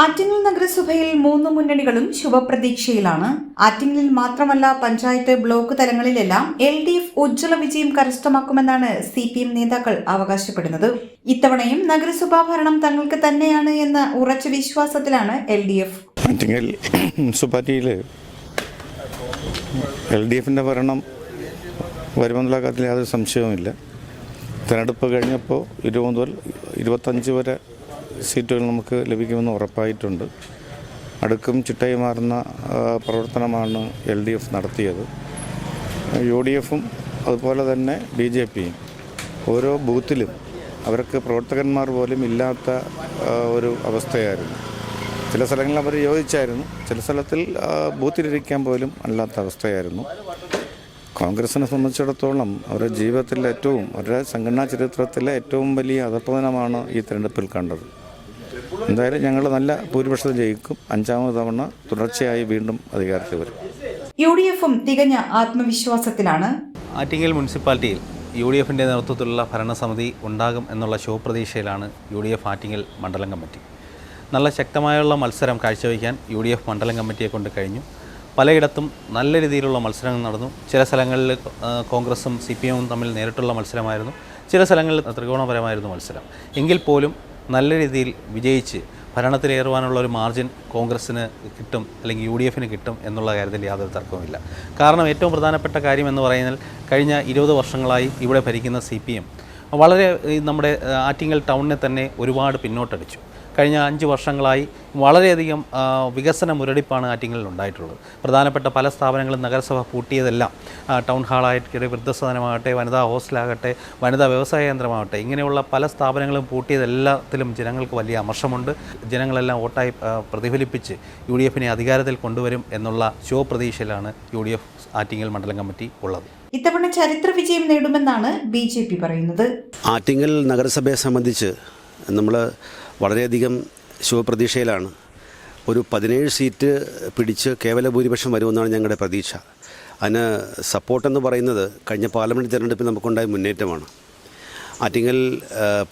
ആറ്റിങ്ങൽ നഗരസഭയിൽ മൂന്ന് മുന്നണികളും ശുഭപ്രതീക്ഷയിലാണ്. ആറ്റിങ്ങലിൽ മാത്രമല്ല പഞ്ചായത്ത് ബ്ലോക്ക് തലങ്ങളിലെല്ലാം എൽ ഡി എഫ് ഉജ്ജ്വല വിജയം കരസ്ഥമാക്കുമെന്നാണ് സി പി എം നേതാക്കൾ അവകാശപ്പെടുന്നത്. ഇത്തവണയും നഗരസഭാ ഭരണം തങ്ങൾക്ക് തന്നെയാണ് എന്ന ഉറച്ച വിശ്വാസത്തിലാണ് എൽ ഡി എഫ് ആറ്റിങ്ങൽ മുനിസിപ്പാലിറ്റിയിൽ എൽ ഡി എഫിന്റെ ഭരണം വരുമെന്നുള്ള കാര്യത്തിൽ യാതൊരു സംശയവുമില്ല. തിരഞ്ഞെടുപ്പ് കഴിഞ്ഞപ്പോൾ ഇരുപത് മുതൽ ഇരുപത്തഞ്ച് വരെ സീറ്റുകൾ നമുക്ക് ലഭിക്കുമെന്ന് ഉറപ്പായിട്ടുണ്ട്. അടുക്കും ചിട്ടയും മാറുന്ന പ്രവർത്തനമാണ് എൽ ഡി എഫ് നടത്തിയത്. യു ഡി എഫും അതുപോലെ തന്നെ ബി ജെ പിയും ഓരോ ബൂത്തിലും അവർക്ക് പ്രവർത്തകന്മാർ പോലും ഇല്ലാത്ത ഒരു അവസ്ഥയായിരുന്നു. ചില സ്ഥലങ്ങളിൽ അവർ യോജിച്ചായിരുന്നു. ചില സ്ഥലത്തിൽ ബൂത്തിലിരിക്കാൻ പോലും അല്ലാത്ത അവസ്ഥയായിരുന്നു. കോൺഗ്രസിനെ സംബന്ധിച്ചിടത്തോളം അവരുടെ ജീവിതത്തിലെ ഏറ്റവും അവരുടെ സംഘടനാ ചരിത്രത്തിലെ ഏറ്റവും വലിയ അധപ്പതനമാണ് ഈ തിരഞ്ഞെടുപ്പിൽ കണ്ടത്. എന്തായാലും ഞങ്ങൾ നല്ല ഭൂരിപക്ഷത്തിൽ ജയിക്കും. അഞ്ചാമത് തവണ തുടർച്ചയായി വീണ്ടും അധികാരത്തിൽ വരും. യു ഡി എഫും തികഞ്ഞ ആത്മവിശ്വാസത്തിലാണ്. ആറ്റിങ്ങൽ മുനിസിപ്പാലിറ്റിയിൽ യു ഡി എഫിന്റെ നേതൃത്വത്തിലുള്ള ഭരണസമിതി ഉണ്ടാകും എന്നുള്ള ശുഭപ്രതീക്ഷയിലാണ് യു ഡി എഫ് ആറ്റിങ്ങൽ മണ്ഡലം കമ്മിറ്റി. നല്ല ശക്തമായുള്ള മത്സരം കാഴ്ചവെക്കാൻ യു ഡി എഫ് മണ്ഡലം കമ്മിറ്റിയെ കൊണ്ട് കഴിഞ്ഞു. പലയിടത്തും നല്ല രീതിയിലുള്ള മത്സരങ്ങൾ നടന്നു. ചില സ്ഥലങ്ങളിൽ കോൺഗ്രസും സി പി എമ്മും തമ്മിൽ നേരിട്ടുള്ള മത്സരമായിരുന്നു. ചില സ്ഥലങ്ങളിൽ ത്രികോണപരമായിരുന്നു മത്സരം. എങ്കിൽ പോലും നല്ല രീതിയിൽ വിജയിച്ച് ഭരണത്തിലേറുവാനുള്ള ഒരു മാർജിൻ കോൺഗ്രസ്സിന് കിട്ടും അല്ലെങ്കിൽ യു ഡി എഫിന് കിട്ടും എന്നുള്ള കാര്യത്തിൽ യാതൊരു തർക്കവുമില്ല. കാരണം ഏറ്റവും പ്രധാനപ്പെട്ട കാര്യം എന്ന് പറയുന്നത് കഴിഞ്ഞ ഇരുപത് വർഷങ്ങളായി ഇവിടെ ഭരിക്കുന്ന സി വളരെ നമ്മുടെ ആറ്റിങ്ങൽ ടൗണിനെ തന്നെ ഒരുപാട് പിന്നോട്ടടിച്ചു. കഴിഞ്ഞ അഞ്ച് വർഷങ്ങളായി വളരെയധികം വികസന മുരടിപ്പാണ് ആറ്റിങ്ങലിൽ ഉണ്ടായിട്ടുള്ളത്. പ്രധാനപ്പെട്ട പല സ്ഥാപനങ്ങളും നഗരസഭ പൂട്ടിയതെല്ലാം ടൗൺ ഹാളായിട്ട് വൃദ്ധസദനമാകട്ടെ വനിതാ ഹോസ്റ്റലാകട്ടെ വനിതാ വ്യവസായ കേന്ദ്രമാകട്ടെ ഇങ്ങനെയുള്ള പല സ്ഥാപനങ്ങളും പൂട്ടിയതെല്ലാത്തിലും ജനങ്ങൾക്ക് വലിയ അമർഷമുണ്ട്. ജനങ്ങളെല്ലാം വോട്ടായി പ്രതിഫലിപ്പിച്ച് യു ഡി എഫിനെ അധികാരത്തിൽ കൊണ്ടുവരും എന്നുള്ള ശുഭപ്രതീക്ഷയിലാണ് യു ഡി എഫ് ആറ്റിങ്ങൽ മണ്ഡലം കമ്മിറ്റി ഉള്ളത്. ഇത്തവണ ചരിത്ര വിജയം നേടുമെന്നാണ് ബി ജെ പി പറയുന്നത്. ആറ്റിങ്ങൽ നഗരസഭയെ സംബന്ധിച്ച് നമ്മൾ വളരെയധികം ശുഭപ്രതീക്ഷയിലാണ്. ഒരു പതിനേഴ് സീറ്റ് പിടിച്ച് കേവല ഭൂരിപക്ഷം വരുമെന്നാണ് ഞങ്ങളുടെ പ്രതീക്ഷ. അതിന് സപ്പോർട്ടെന്ന് പറയുന്നത് കഴിഞ്ഞ പാർലമെന്റ് തിരഞ്ഞെടുപ്പിൽ നമുക്കുണ്ടായ മുന്നേറ്റമാണ്. ആറ്റിങ്ങൽ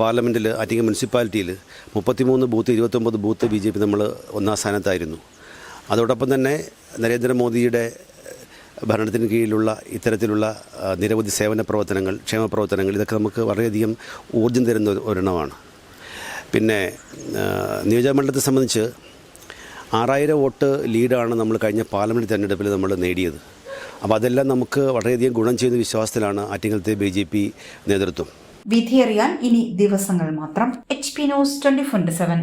പാർലമെന്റിൽ ആറ്റിങ്ങൽ മുനിസിപ്പാലിറ്റിയിൽ മുപ്പത്തിമൂന്ന് ബൂത്ത് ഇരുപത്തൊമ്പത് ബൂത്ത് ബി ജെ പി നമ്മൾ ഒന്നാം സ്ഥാനത്തായിരുന്നു. അതോടൊപ്പം തന്നെ നരേന്ദ്രമോദിയുടെ ഭരണത്തിന് കീഴിലുള്ള ഇത്തരത്തിലുള്ള നിരവധി സേവന പ്രവർത്തനങ്ങൾ ക്ഷേമ പ്രവർത്തനങ്ങൾ ഇതൊക്കെ നമുക്ക് വളരെയധികം ഊർജം തരുന്ന ഒരു- ഒരെണ്ണമാണ്. പിന്നെ നിയോജകമണ്ഡലത്തെ സംബന്ധിച്ച് ആറായിരം വോട്ട് ലീഡാണ് നമ്മൾ കഴിഞ്ഞ പാർലമെന്റ് തെരഞ്ഞെടുപ്പിൽ നമ്മൾ നേടിയത്. അപ്പോൾ അതെല്ലാം നമുക്ക് വളരെയധികം ഗുണം ചെയ്യുന്ന വിശ്വാസത്തിലാണ് ആറ്റിങ്ങലത്തെ ബി ജെ പി നേതൃത്വം. വിധിയറിയാൻ ഇനി ദിവസങ്ങൾ മാത്രം. H P news twenty four seven.